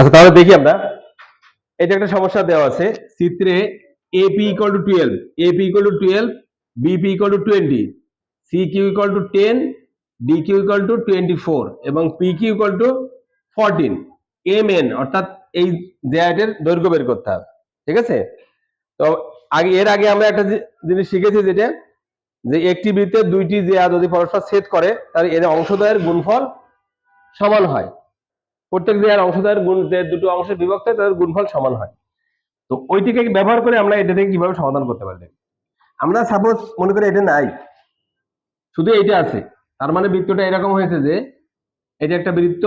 আচ্ছা তাহলে দেখি আমরা। এটা একটা সমস্যা দেওয়া আছে চিত্রে AP equal to twelve AP equal to twelve BP equal to twenty C Q equal to ten D Q equal to twenty four এবং P Q equal to fourteen M N অর্থাৎ এই জেআইটের দৈর্ঘ্য বের করতে হবে, ঠিক আছে? তো আগে, এর আগে আমরা একটা জিনিস শিখেছি যেটা, যে একটি বৃত্তের দুইটি জেয়া যদি পরস্পর ছেদ করে, তাহলে এর অংশদ্বয়ের গুণফল সমান হয়। প্রত্যেক জেয়ার অংশদ্বয়ের গুণ দুটো অংশে বিভক্ত হয় তাদের গুণফল সমান হয়। তো ওইটিকে ব্যবহার করে আমরা এটা থেকে কীভাবে সমাধান করতে পারি? আমরা সাপোজ মনে করি এটা নাই। শুধু এইটা আছে। তার মানে বৃত্তটা এরকম হয়েছে যে, এটা একটা বৃত্ত,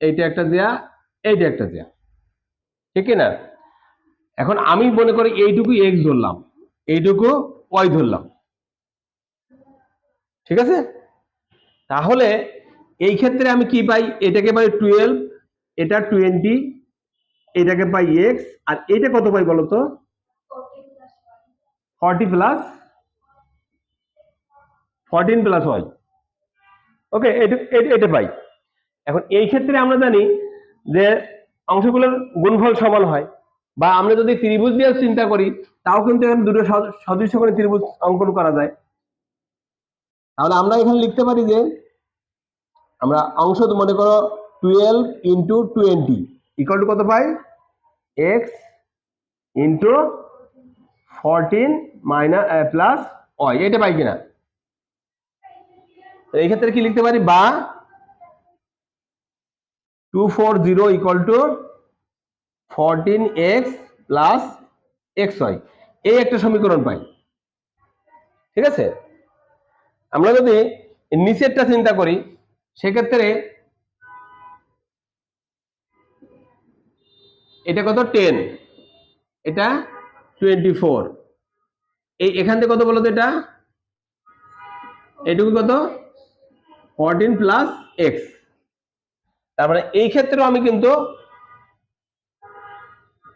এইটা একটা জেয়া, এইটা একটা জেয়া। ঠিক না? এখন আমি মনে করি এইটুকু এক্স ধরলাম, এইটুকু ওয়াই ধরলাম। ঠিক আছে? তাহলে এই ক্ষেত্রে আমি কি পাই? এটাকে পাই টুয়েলভ এটা টোয়েন্টি এটাকে পাই এক্স আর এটা কত পাই বলো তো forty plus fourteen plus Y okay এটা পাই। এখন এই ক্ষেত্রে আমরা জানি যে অংশগুলোর গুণফল সমান হয়। বা আমরা যদি ত্রিভুজ দিয়ে চিন্তা করি, তাও কিন্তু এখানে দুটো সদ- সদৃশ্য করে ত্রিভুজ অঙ্কন করা যায়। তাহলে আমরা এখানে লিখতে পারি যে আমরা অংশ তো মনে করো twelve into twenty equal to কত পাই? X into fourteen minus plus Y এটা পাই কিনা? এই ক্ষেত্রে কি লিখতে পারি? বা two four zero equal to fourteen X plus X Y এই একটা সমীকরণ পাই। ঠিক আছে? আমরা যদি নিচেরটা চিন্তা করি সেক্ষেত্রে এটা কত? টেন এটা টোয়েন্টি ফোর এই এখান থেকে কত বলো তো এটা? এটুকু কত? ফোরটিন প্লাস এক্স তারপরে এই ক্ষেত্রেও আমি কিন্তু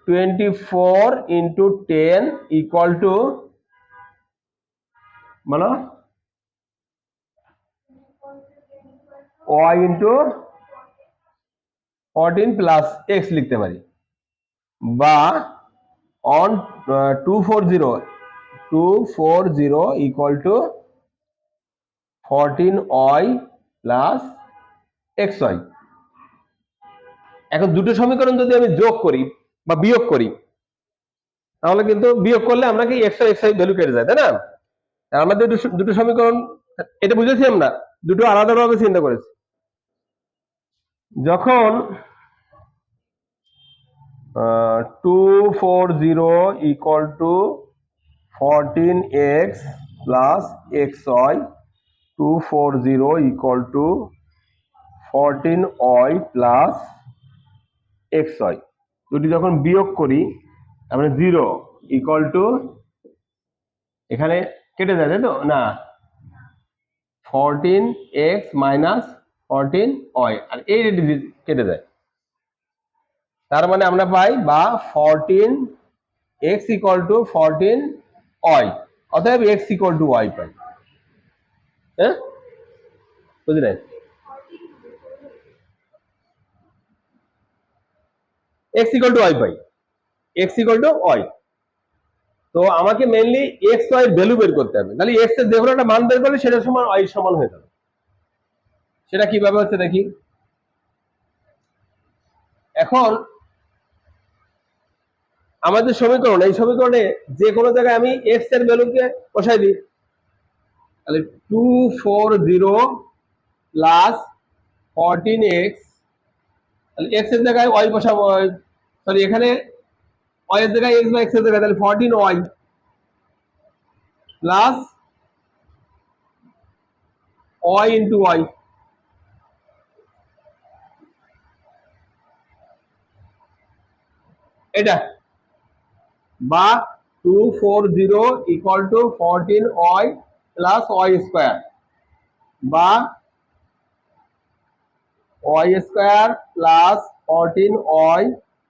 twenty four into ten equal to বলো Y into fourteen plus X লিখতে পারি। বা on two four zero two four zero equal to fourteen Y plus X Y এখন দুটো সমীকরণ যদি আমি যোগ করি বা বিয়োগ করি, তাহলে কিন্তু বিয়োগ করলে আমরা কি এক্স এক্স ওয়াই ভ্যালু কেটে যায়, তাই না? দুটো দুটো সমীকরণ, এটা বুঝেছি আমরা? দুটো আলাদাভাবে চিন্তা করেছি। যখন two four zero equal to fourteen X plus X Y two four zero equal to fourteen Y plus X Y দুটি যখন বিয়োগ করি তারপরে জিরো ইকুয়াল টু এখানে কেটে যায়, তাই তো? না। Fourteen X minus fourteen Y আর এই রেটে কেটে যায় তার মানে আমরা পাই বা fourteen X equal to fourteen Y অতএব এক্স ইকুয়াল টু ওয়াই পাই। হ্যাঁ? বুঝলেন এক্স ইকুয়াল টু ওয়াই পাই। এক্স ইকুয়াল টু ওয়াই তো আমাকে মেইনলি এক্স ওয়াই ভ্যালু বের করতে হবে। তাহলে এক্সের যে কোনো একটা মান বের করলে সেটা সমান ওয়াই সমান হয়ে যাবে। সেটা কীভাবে হচ্ছে দেখি। এখন আমাদের সমীকরণ, এই সমীকরণে যে কোনো জায়গায় আমি এক্সের ভ্যালুকে বসাই দিই। তাহলে two four zero plus fourteen X তাহলে এক্সের জায়গায় ওয়াই বসাবো সরি এখানে ওয়াই এর জায়গায় এক্স বা এক্সের জায়গায়, তাহলে fourteen Y plus Y into Y এটা? বা two four zero equal to fourteen Y plus Y square বা Y square plus fourteen Y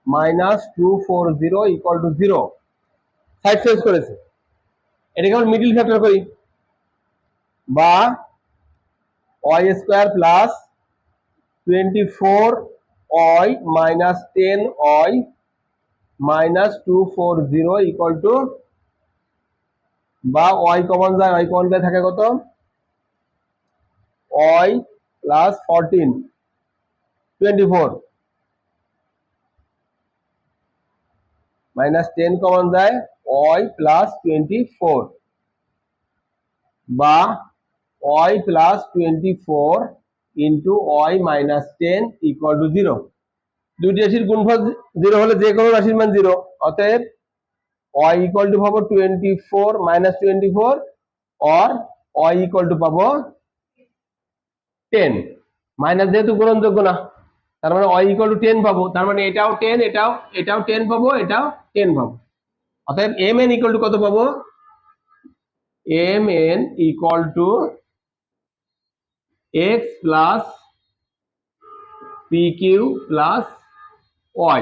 minus two four zero equal to zero side change করেছে। এটাকে আমরা মিডিল ফ্যাক্টর করি। বা Y square plus twenty four Y minus ten Y minus two four zero equal to বা Y common যায় Y common থাকে কত? Y plus fourteen twenty four minus ten common যায় ওয়াই প্লাস টোয়েন্টি ফোর বা Y plus twenty four into Y minus ten equal to zero দুইটি রাশির গুণফল zero হলে যে কোনো রাশির মান জিরো অতএব ওয়াই ইকুয়াল টু পাবো twenty four minus twenty four or Y equal to পাবো টেন মাইনাস যেহেতু গ্রহণযোগ্য না, তার মানে ওয়াই ইকুয়াল টু টেন পাবো। তার মানে এটাও টেন এটাও এটাও টেন পাবো, এটাও টেন পাবো। অতএব এম এন ইকুয়াল টু কত পাবো? M N equal to X plus P Q plus Y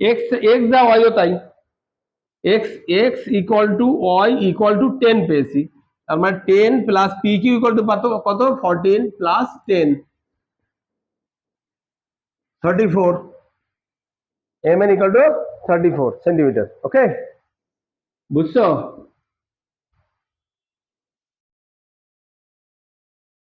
X X যা ওয়াইও তাই X X equal to Y equal to ten পেয়েছি তার মানে ten plus P Q equal to কত কত fourteen plus ten thirty four M N equal to thirty four centimetre okay বুঝছ